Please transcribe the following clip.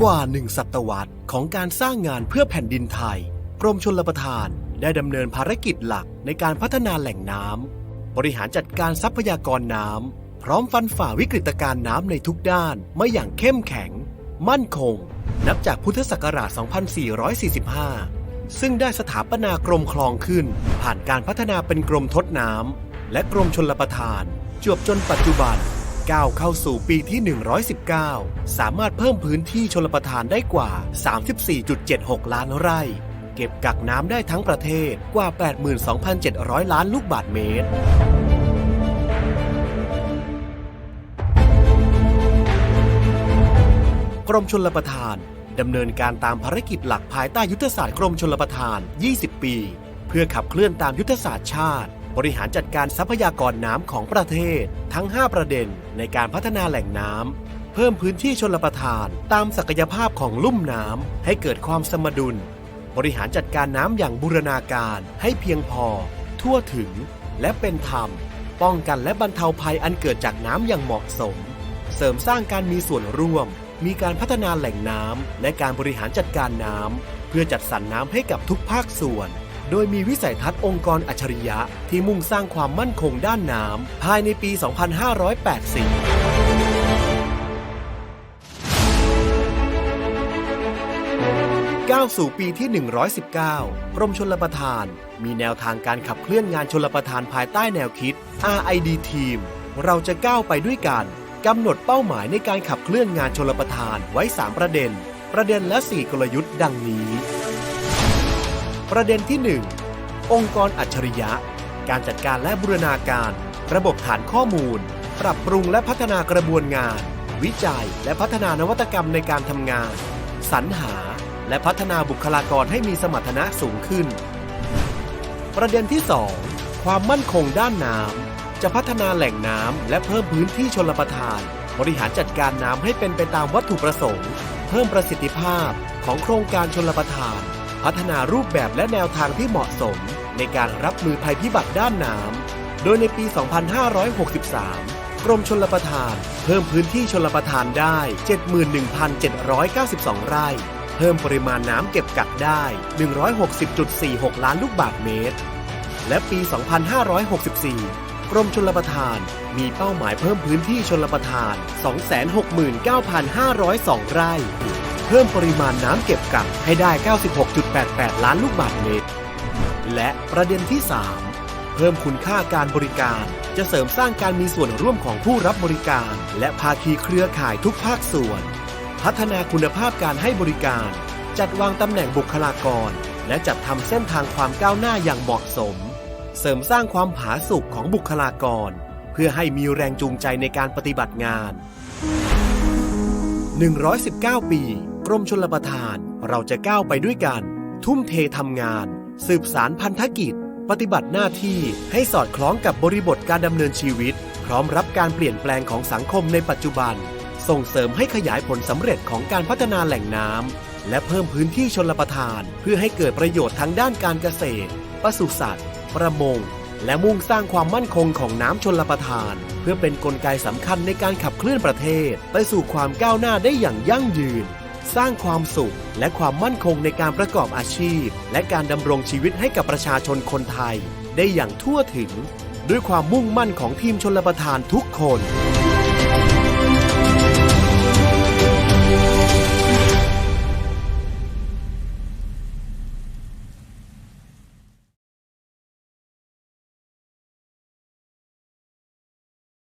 กว่าหนึ่งศตวรรษของการสร้างงานเพื่อแผ่นดินไทย กรมชลประทานได้ดำเนินภารกิจหลักในการพัฒนาแหล่งน้ำบริหารจัดการทรัพยากรน้ำพร้อมฟันฝ่าวิกฤตการณ์น้ำในทุกด้านมาอย่างเข้มแข็ง มั่นคง นับจากพุทธศักราช 2445 ซึ่งได้สถาปนากรมคลองขึ้น ผ่านการพัฒนาเป็นกรมทดน้ำและกรมชลประทาน จวบจนปัจจุบัน ก้าวเข้าสู่ปีที่ 119 สามารถเพิ่มพื้นที่ชลประทานได้กว่า 34.76 ล้านไร่ เก็บกักน้ำได้ทั้งประเทศกว่า 82,700 ล้านลูกบาศก์เมตรกรมชลประทานดำเนินการตามภารกิจหลักภายใต้ยุทธศาสตร์กรมชลประทาน 20 ปี เพื่อขับเคลื่อนตามยุทธศาสตร์ชาติ บริหารจัดการทรัพยากรน้ำของประเทศ ทั้ง 5 ประเด็นในการพัฒนาแหล่งน้ำ เพิ่มพื้นที่ชลประทานตามศักยภาพของลุ่มน้ำให้เกิดความสมดุล บริหารจัดการน้ำอย่างบูรณาการให้เพียงพอ ทั่วถึง และเป็นธรรม ป้องกันและบรรเทาภัยอันเกิดจากน้ำอย่างเหมาะสม เสริมสร้างการมีส่วนร่วม มีการพัฒนาแหล่งน้ำและการบริหารจัดการน้ำเพื่อจัดสรรน้ำให้กับทุกภาคส่วน โดยมีวิสัยทัศน์องค์กรอัจฉริยะ ที่มุ่งสร้างความมั่นคงด้านน้ำภายในปี 2580ก้าวสู่ปีที่ 119 กรมชลประทาน มีแนวทางการขับเคลื่อนงานชลประทานภายใต้แนวคิด RID Team เราจะก้าวไปด้วยกัน กำหนดเป้าหมายในการขับเคลื่อนงานชลประทานไว้ 3 ประเด็น ประเด็นและ 4 กลยุทธ์ดังนี้ ประเด็นที่ 1 องค์กรอัจฉริยะ การจัดการและบูรณาการ ระบบฐานข้อมูล ปรับปรุงและพัฒนากระบวนงาน วิจัยและพัฒนานวัตกรรมในการทำงาน สรรหา และพัฒนาบุคลากรให้มีสมรรถนะสูงขึ้น ประเด็นที่ 2 ความมั่นคงด้านน้ำจะพัฒนาแหล่งน้ำและเพิ่มพื้นที่ชลประทาน บริหารจัดการน้ำให้เป็นไปตามวัตถุประสงค์ เพิ่มประสิทธิภาพของโครงการชลประทาน พัฒนารูปแบบและแนวทางที่เหมาะสม ในการรับมือภัยพิบัติด้านน้ำ โดยในปี 2563 กรมชลประทาน เพิ่มพื้นที่ชลประทานได้ 71,792 ไร่ เพิ่มปริมาณน้ำเก็บกักได้ 160.46 ล้านลูกบาศก์เมตร และปี 2564 กรมชลประทาน มีเป้าหมายเพิ่มพื้นที่ชลประทาน 269,502 ไร่ เพิ่มปริมาณน้ำเก็บกักให้ได้ 96.88 ล้านลูกบาศก์เมตร และประเด็นที่ 3 เพิ่มคุณค่าการบริการ จะเสริมสร้างการมีส่วนร่วมของผู้รับบริการ และภาคีเครือข่ายทุกภาคส่วน พัฒนาคุณภาพการให้บริการ จัดวางตำแหน่งบุคลากร และจัดทำเส้นทางความก้าวหน้าอย่างเหมาะสม เสริมสร้างความผาสุกของบุคลากร เพื่อให้มีแรงจูงใจในการปฏิบัติงาน119 ปี รมชลประทาน เราจะก้าวไปด้วยกัน ทุ่มเททำงาน สืบสารพันธกิจ ปฏิบัติหน้าที่ให้สอดคล้องกับบริบทการดำเนินชีวิต พร้อมรับการเปลี่ยนแปลงของสังคมในปัจจุบัน ส่งเสริมให้ขยายผลสำเร็จของการพัฒนาแหล่งน้ำและเพิ่มพื้นที่ชลประทาน เพื่อให้เกิดประโยชน์ทั้งด้านการเกษตรปศุสัตว์ ประมง และมุ่งสร้างความมั่นคงของน้ำชลประทาน เพื่อเป็นนกลไกสำคัญในการขับเคลื่อนประเทศ ไปสู่ความก้าวหน้าได้อย่างยั่งยืน สร้างความสุข และความมั่นคงในการประกอบอาชีพ และการดำรงชีวิตให้กับประชาชนคนไทย ได้อย่างทั่วถึง ด้วยความมุ่งมั่นของทีมชนประทานทุกคน